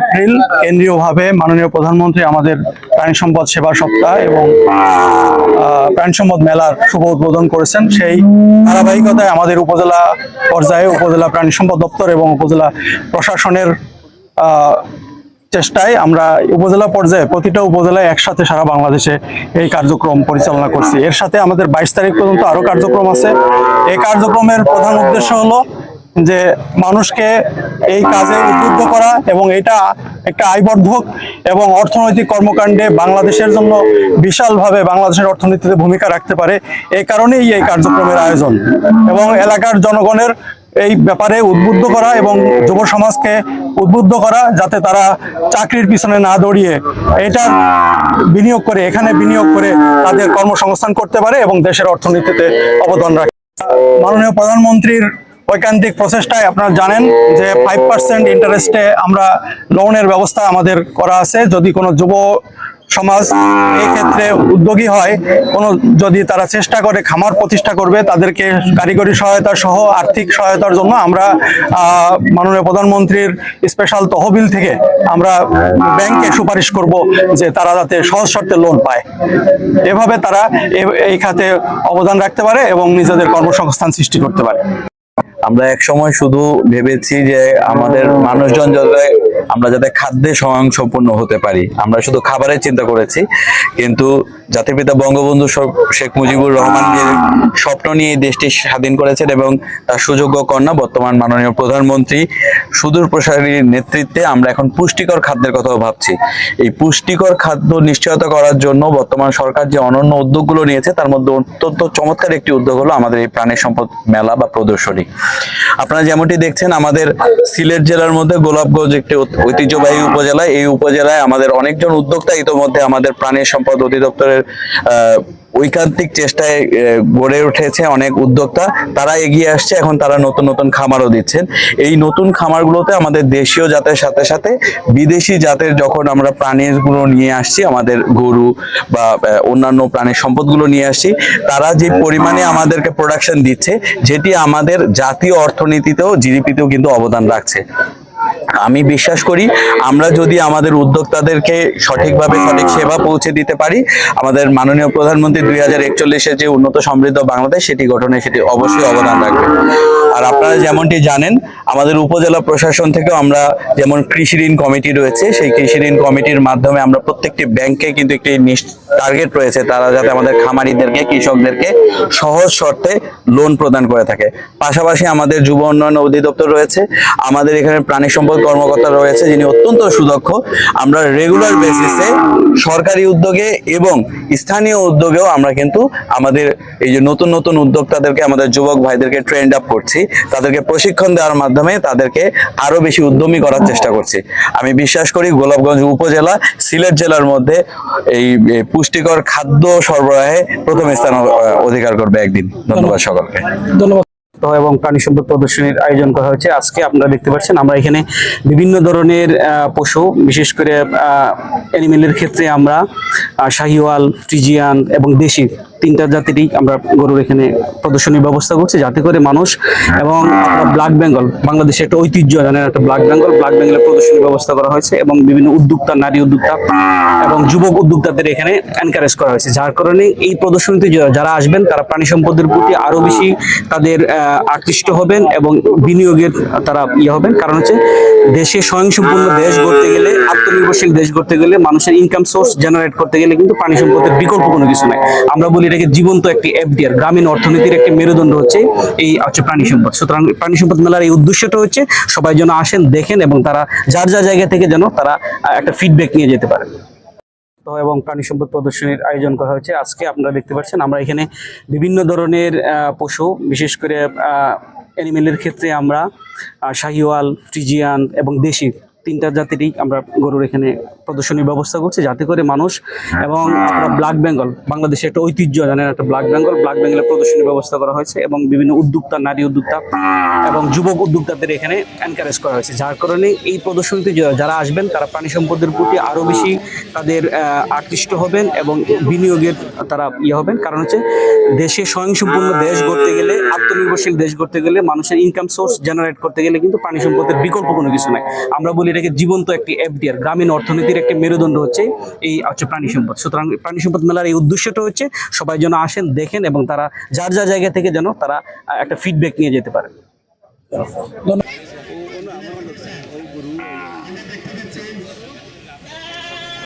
April কেন্দ্রীয়ভাবে মাননীয় প্রধানমন্ত্রী আমাদের প্রাণী সম্পদ সেবা সপ্তাহ এবং প্রাণী সম্পদ মেলার শুভ উদ্বোধন করেছেন। সেই ধারাবাহিকতায় আমাদের উপজেলা পর্যায়ে উপজেলা প্রাণী সম্পদ দপ্তর এবং উপজেলা প্রশাসনের চেষ্টায় আমরা উপজেলা পর্যায়ে প্রতিটা উপজেলায় একসাথে সারা বাংলাদেশে এই কার্যক্রম পরিচালনা করছি। এর সাথে আমাদের বাইশ তারিখ পর্যন্ত আরও কার্যক্রম আছে। এই কার্যক্রমের প্রধান উদ্দেশ্য হলো যে মানুষকে এই কাজে উদ্বুদ্ধ করা এবং এটা একটা আয়বর্ধক এবং অর্থনৈতিক কর্মকাণ্ডে বাংলাদেশের জন্য বিশালভাবে বাংলাদেশের অর্থনীতিতে ভূমিকা রাখতে পারে। এই কারণেই এই কার্যক্রমের আয়োজন। এবং এলাকার জনগণের এই ব্যাপারে উদ্বুদ্ধ করা এবং যুব সমাজকে উদ্বুদ্ধ করা যাতে তারা চাকরির পিছনে না দৌড়িয়ে এটা বিনিয়োগ করে, এখানে বিনিয়োগ করে তাদের কর্মসংস্থান করতে পারে এবং দেশের অর্থনীতিতে অবদান রাখে। মাননীয় প্রধানমন্ত্রীর ঐকান্তিক প্রচেষ্টায় আপনারা জানেন যে ফাইভ পার্সেন্ট ইন্টারেস্টে আমরা লোনের ব্যবস্থা আমাদের করা আছে। যদি কোনো যুব সমাজ এই ক্ষেত্রে উদ্যোগী হয়, কোনো যদি তারা চেষ্টা করে খামার প্রতিষ্ঠা করবে, তাদেরকে কারিগরি সহায়তা সহ আর্থিক সহায়তার জন্য আমরা মাননীয় প্রধানমন্ত্রীর স্পেশাল তহবিল থেকে আমরা ব্যাংকে সুপারিশ করব যে তারা যাতে সহজ শর্তে লোন পায়। এভাবে তারা এই খাতে অবদান রাখতে পারে এবং নিজেদের কর্মসংস্থান সৃষ্টি করতে পারে। আমরা এক সময় শুধু ভেবেছি যে আমাদের মানুষজন যাতে আমরা যাতে খাদ্যে স্বয়ংসম্পূর্ণ হতে পারি। আমরা শুধু খাবারের চিন্তা করেছি, কিন্তু জাতির পিতা বঙ্গবন্ধু শেখ মুজিবুর রহমান স্বপ্ন নিয়ে এই দেশটি স্বাধীন করেছেন এবং তার সুযোগ্য কন্যা, বর্তমান মাননীয় প্রধানমন্ত্রী সুদূর প্রসারীর নেতৃত্বে আমরা এখন পুষ্টিকর খাদ্যের কথাও ভাবছি। এই পুষ্টিকর খাদ্য নিশ্চয়তা করার জন্য বর্তমান সরকার যে অনন্য উদ্যোগগুলো নিয়েছে, তার মধ্যে অত্যন্ত চমৎকার একটি উদ্যোগ হলো আমাদের এই প্রাণী সম্পদ মেলা বা প্রদর্শনী। আপনারা যেমনটি দেখছেন, আমাদের সিলেট জেলার মধ্যে গোলাপগঞ্জ একটি ঐতিহ্যবাহী উপজেলা এই উপজেলায় আমাদের অনেকজন উদ্যোক্তা ইতোমধ্যে আমাদের প্রাণী সম্পদ অধিদপ্তরের ঐকান্তিক চেষ্টায় গড়ে উঠেছে অনেক উদ্যোক্তা। তারা এগিয়ে আসছে, এখন তারা নতুন নতুন খামারও দিচ্ছেন। এই নতুন খামারগুলোতে আমাদের দেশীয় জাতের সাথে সাথে বিদেশি জাতের যখন আমরা প্রাণীগুলো নিয়ে আসছি, আমাদের গরু বা অন্যান্য প্রাণীর সম্পদগুলো নিয়ে আসছি, তারা যে পরিমাণে আমাদেরকে প্রোডাকশন দিচ্ছে, যেটি আমাদের জাতীয় অর্থনীতিতেও জিডিপিতেও কিন্তু অবদান রাখছে। আমি বিশ্বাস করি আমরা যদি আমাদের উদ্যোক্তাদেরকে সঠিকভাবে সঠিক সেবা পৌঁছে দিতে পারি, আমাদের মাননীয় প্রধানমন্ত্রী দুই হাজার একচল্লিশের যে উন্নত সমৃদ্ধ বাংলাদেশ সেটি গঠনে সেটি অবশ্যই অবদান রাখবে। আর আপনারা যেমনটি জানেন, আমাদের উপজেলা প্রশাসন থেকেও আমরা যেমন কৃষি ঋণ কমিটি রয়েছে, সেই কৃষি ঋণ কমিটির মাধ্যমে আমরা প্রত্যেকটি ব্যাংকে কিন্তু একটি টার্গেট রয়েছে, তারা যাতে আমাদের খামারিদেরকে, কৃষকদেরকে সহজ শর্তে লোন প্রদান করে থাকে। পাশাপাশি আমাদের যুব উন্নয়ন অধিদপ্তর রয়েছে, আমাদের এখানে প্রাণী সম্পদ কর্মকর্তা রয়েছে যিনি অত্যন্ত সুদক্ষ। আমরা রেগুলার বেসিসে সরকারি উদ্যোগে এবং স্থানীয় উদ্যোগেও আমরা কিন্তু আমাদের এই যে নতুন নতুন উদ্যোক্তাদেরকে, আমাদের যুবক ভাইদেরকে ট্রেন্ড আপ করছি। তাদেরকে প্রশিক্ষণ দেওয়ার মাধ্যমে তাদেরকে আরও বেশি উদ্যমী করার চেষ্টা করছি। আমি বিশ্বাস করি গোলাপগঞ্জ উপজেলা, সিলেট জেলার মধ্যে এই পুষ্টিকর খাদ্য সরবরাহে প্রথম স্থান অধিকার করবে একদিন। ধন্যবাদ সকলকে। ধন্যবাদ। এবং প্রাণী সম্পদ প্রদর্শনীর আয়োজন করা হয়েছে। আজকে আপনারা দেখতে পাচ্ছেন, আমরা এখানে বিভিন্ন ধরনের পশু, বিশেষ করে অ্যানিমেলের ক্ষেত্রে আমরা শাহিওয়াল, ফ্রিজিয়ান এবং দেশি তিনটা জাতিরই আমরা গরুর এখানে প্রদর্শনীর ব্যবস্থা করছি যাতে করে মানুষ এবং ব্ল্যাক বেঙ্গল বাংলাদেশে একটা ঐতিহ্য জানেন একটা ব্ল্যাক বেঙ্গল ব্ল্যাক বেঙ্গলের প্রদর্শনীর ব্যবস্থা করা হয়েছে এবং বিভিন্ন উদ্যোক্তা, নারী উদ্যোক্তা এবং যুবক উদ্যোক্তাদের এখানে এনকারেজ করা হয়েছে। যার কারণে এই প্রদর্শনীতে যারা আসবেন, তারা প্রাণী সম্পদের প্রতি আরও বেশি তাদের আকৃষ্ট হবেন এবং বিনিয়োগের তারা ইয়ে হবেন। কারণ হচ্ছে দেশে স্বয়ংসম্পূর্ণ দেশ গড়তে গেলে, আত্মনির্ভরশীল দেশ গড়তে গেলে মানুষের ইনকাম সোর্স জেনারেট করতে গেলে কিন্তু প্রাণী সম্পদের বিকল্প কোনো কিছু নাই। আমরা বলি এটাকে জীবন্ত একটি এফডিআর, গ্রামীণ অর্থনীতির একটি মেরুদণ্ড হচ্ছে এই, হচ্ছে প্রাণী সম্পদ। সুতরাং প্রাণী সম্পদ মেলার এই উদ্দেশ্যটা হচ্ছে সবাই যেন আসেন, দেখেন এবং তারা যার যার জায়গা থেকে যেন তারা একটা ফিডব্যাক নিয়ে যেতে পারে তো এবং প্রাণী সম্পদ প্রদর্শনীর আয়োজন করা হয়েছে। আজকে আপনারা দেখতে পাচ্ছেন আমরা এখানে বিভিন্ন ধরনের পশু, বিশেষ করে অ্যানিমেলের ক্ষেত্রে আমরা শাহিওয়াল, ফ্রিজিয়ান এবং দেশি তিনটা জাতিরই আমরা গরুর এখানে প্রদর্শনীর ব্যবস্থা করছি যাতে করে মানুষ এবং ব্ল্যাক বেঙ্গল বাংলাদেশে একটা ঐতিহ্য জানেন একটা ব্ল্যাক বেঙ্গল ব্ল্যাক বেঙ্গলের প্রদর্শনীর ব্যবস্থা করা হয়েছে এবং বিভিন্ন উদ্যোক্তা নারী উদ্যোক্তা এবং যুবক উদ্যোক্তাদের এখানে এনকারেজ করা হয়েছে। যার কারণে এই প্রদর্শনীতে যারা আসবেন তারা প্রাণী সম্পদের প্রতি আরও বেশি তাদের আকৃষ্ট হবেন এবং বিনিয়োগের তারা ইয়ে হবেন। কারণ হচ্ছে দেশে স্বয়ংসম্পূর্ণ দেশ গড়তে গেলে আত্মনির্ভরশীল দেশ গড়তে গেলে মানুষের ইনকাম সোর্স জেনারেট করতে গেলে কিন্তু প্রাণী সম্পদের বিকল্প কোনো কিছু নাই। আমরা বলি এটাকে জীবন্ত একটি এফডিআর গ্রামীণ অর্থনীতির একটি মেরুদণ্ড হচ্ছে এই, হচ্ছে প্রাণী সম্পদ। সুতরাং প্রাণী সম্পদ মেলার এই উদ্দেশ্যটা হচ্ছে সবাই যেন আসেন, দেখেন এবং তারা যার যা জায়গা থেকে যেন তারা একটা ফিডব্যাক নিয়ে যেতে পারে।